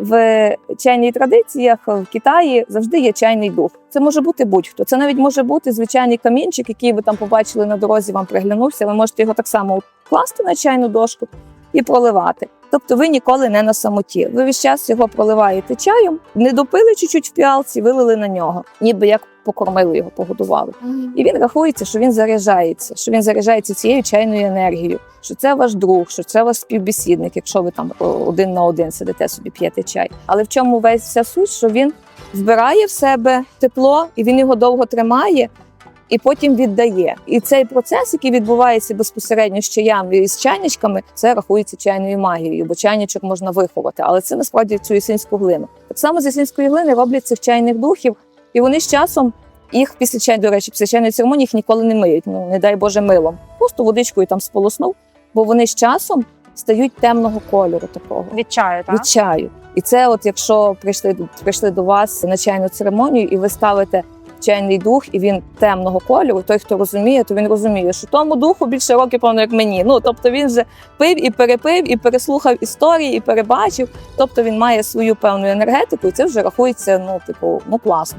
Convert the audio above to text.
в чайній традиціях в Китаї завжди є чайний дух. Це може бути будь-хто. Це навіть може бути звичайний камінчик, який ви там побачили на дорозі, вам приглянувся. Ви можете його так само класти на чайну дошку і проливати. Тобто ви ніколи не на самоті. Ви весь час його проливаєте чаєм, не допили чуть-чуть в піалці, вилили на нього, ніби як покормили його, погодували. І він рахується, що він заряджається, що він заряджається цією чайною енергією, що це ваш друг, що це ваш співбесідник, якщо ви там один на один сидите собі п'єте чай. Але в чому весь вся суть, що він вбирає в себе тепло і він його довго тримає. І потім віддає. І цей процес, який відбувається безпосередньо з чаями і з чайничками, це рахується чайною магією, бо чайничок можна виховати, але це насправді цю ісинську глину. Так само з ісинської глини роблять цих чайних духів, і вони з часом їх після чай, до речі, після чайної церемонії їх ніколи не миють. Ну не дай Боже милом. Просто водичкою там сполоснув, бо вони з часом стають темного кольору такого Від чаю, так? від чаю. І це, от якщо прийшли прийшли до вас на чайну церемонію, і ви ставите чайний дух, і він темного кольору. Той, хто розуміє, то він розуміє, що тому духу більше років, певно, як мені. Ну тобто він вже пив і перепив, і переслухав історії, і перебачив. Тобто він має свою певну енергетику, і це вже рахується, ну типу, ну класно.